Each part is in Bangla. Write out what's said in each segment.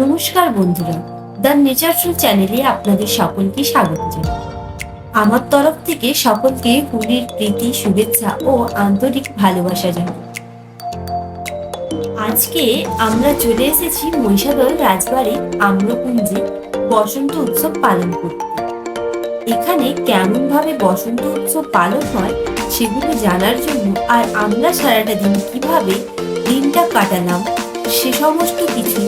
নমস্কার বন্ধুরা, দ্য নেচারফুল চ্যানেলে আপনাদের সকলকে স্বাগত জানাই। আমার তরফ থেকে সকলকে হোলির প্রীতি, শুভেচ্ছা ও আন্তরিক ভালোবাসা জানাই। আজকে আমরা চলে এসেছি মহিষাদল রাজবাড়ির আম্রকুঞ্জে বসন্ত উৎসব পালন করতে। এখানে কেমনভাবে বসন্ত উৎসব পালন হয় সেগুলো জানার জন্য আর আমরা সারাটা দিন কীভাবে দিনটা কাটালাম সে সমস্ত কিছু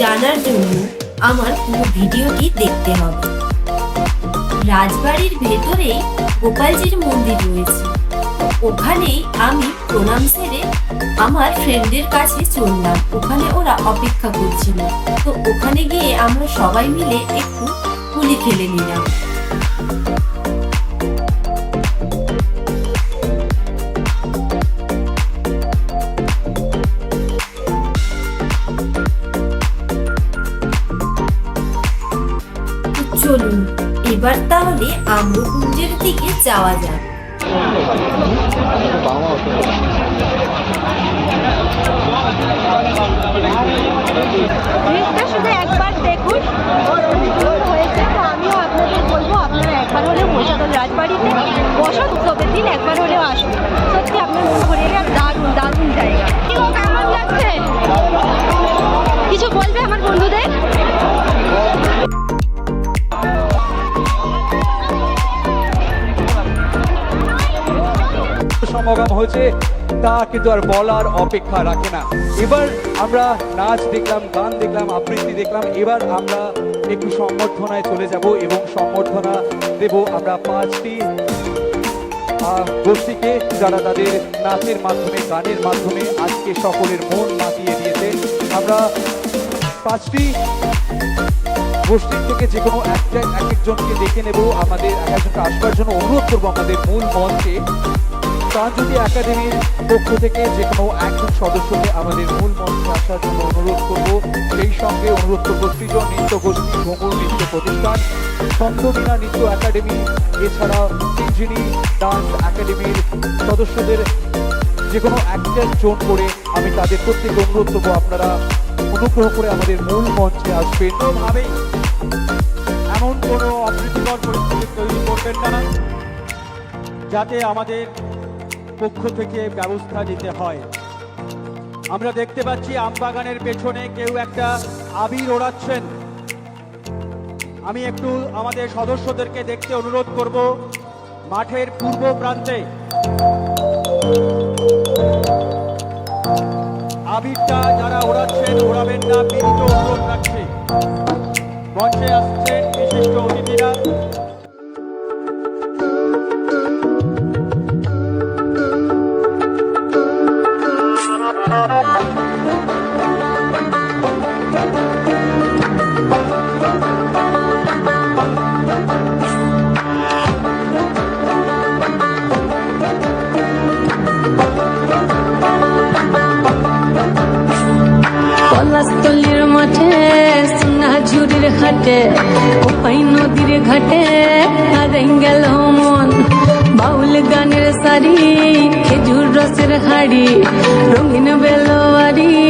জানার জন্য আমার পুরো ভিডিওটি দেখতে হবে। রাজবাড়ির ভেতরে গোপালজির মন্দির রয়েছে। ওখানেই আমি প্রণাম সেরে আমার ফ্রেন্ডের কাছে চললাম। ওখানে ওরা অপেক্ষা করছিল। তো ওখানে গিয়ে আমরা সবাই মিলে একটু পুলি খেলে নিলাম। এবার তাহলে আম্রকুঞ্জের দিকে যাওয়া যাক। শুধু একবার দেখুন। হয়েছে আমিও বলব, আপনারা একবার মহিষাদল রাজবাড়িতে। বসন্ত সমাগম হয়েছে। তা কিন্তু আর বলার অপেক্ষা রাখে না। এবার আমরা নাচ দেখলাম, গান দেখলাম, আবৃত্তি দেখলাম। এবার আমরা একটু সম্বর্ধনায় চলে যাব এবং সম্বর্ধনা দেব আমরা পাঁচটি গোষ্ঠীকে যারা তাদের নাচের মাধ্যমে, গানের মাধ্যমে আজকে সকলের মন মাতিয়ে দিয়েছে। আমরা পাঁচটি গোষ্ঠীর থেকে যে কোনো একটা এক একজনকে দেখে নেব। আমাদের এক একজনকে আসবার জন্য অনুরোধ করব আমাদের মূল মঞ্চে। প্রাণজ্যোতি একাডেমির পক্ষ থেকে যে কোনো একজন সদস্যকে আমাদের মূল মঞ্চে আসার জন্য অনুরোধ করব, সেই সঙ্গে অনুরোধ করব সৃজন নৃত্য গোষ্ঠী ঘুঙুর নৃত্য প্রতিষ্ঠান ছন্দমিনা নৃত্য একাডেমি, এছাড়া ইঞ্জিনি ডান্স একাডেমির সদস্যদের যে কোনো একটা জোন করে আমি তাদের প্রত্যেকে অনুরোধ করব, আপনারা অনুগ্রহ করে আমাদের মূল মঞ্চে আসবেন। কোনোভাবেই এমন কোনো অপ্রীতিকর পরিস্থিতি তৈরি করবেন না। যাতে আমাদের পক্ষ থেকে ব্যবস্থা নিতে হয়। আমরা দেখতে পাচ্ছি আমবাগানের পেছনে কেউ একটা আবির ওড়াচ্ছেন। আমি একটু আমাদের সদস্যদেরকে দেখতে অনুরোধ করব মাঠের পূর্ব প্রান্তে। আবিরটা যারা ওড়াচ্ছেন, ওড়াবেন না বিনীত অনুরোধ রাখছে। মঞ্চে আসছেন বিশিষ্ট অতিথিরা। পলাশতলির মাঠে, সোনা ঝুরির হাটে কোপাই নদীর ঘাটে গেল মন। বাউল গানের শাড়ি খেজুর রসের হাড়ি, রঙিন বেলোয়ারি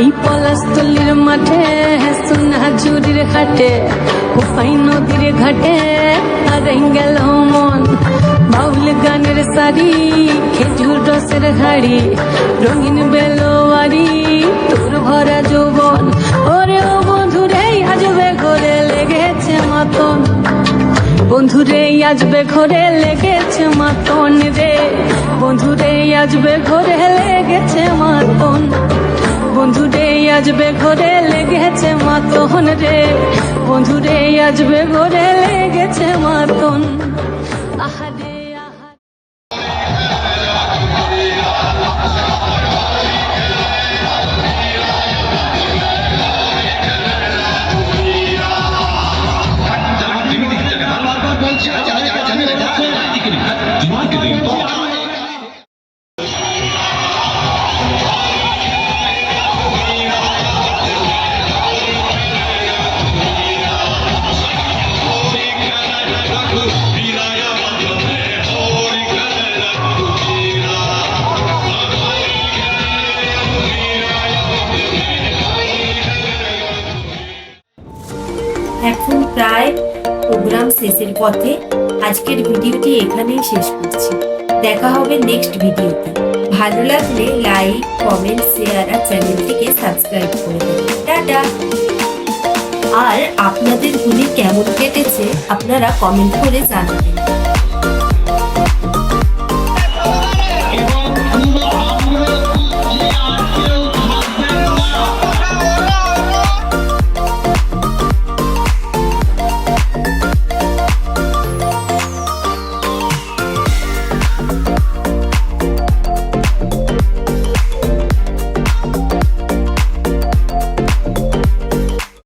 এই পলাশতলির মাঠে সোনা ঝুরির হাটে কোপাই নদীর ঘাটে হারাই গেল মন। বাউল গানের শাড়ি খেজুর রসের হাড়ি, রঙিন বেলোয়ারি, তোর ভরা যৌবন। ওরে ও বন্ধুরে আজবে ঘরে লেগেছে মাতন। বন্ধুরে আজবে ঘরে লেগেছে মাতন রে। বন্ধুরে আজবে ঘরে লেগেছে মাতন। বন্ধুরে আজবে ঘরে লেগেছে মাতন রে। বন্ধুরে আজবে ঘরে লেগেছে মাতন আহারে সাকসেসের পথে আজকের ভিডিওটি এখানেই শেষ করছি। দেখা হবে নেক্সট ভিডিওতে। ভালো লাগলে লাইক কমেন্ট শেয়ার আর চ্যানেলটিকে সাবস্ক্রাইব করে দেবেন টাটা! আর আপনাদের গুলি কেমন কেটেছে আপনারা কমেন্ট করে জানাবেন।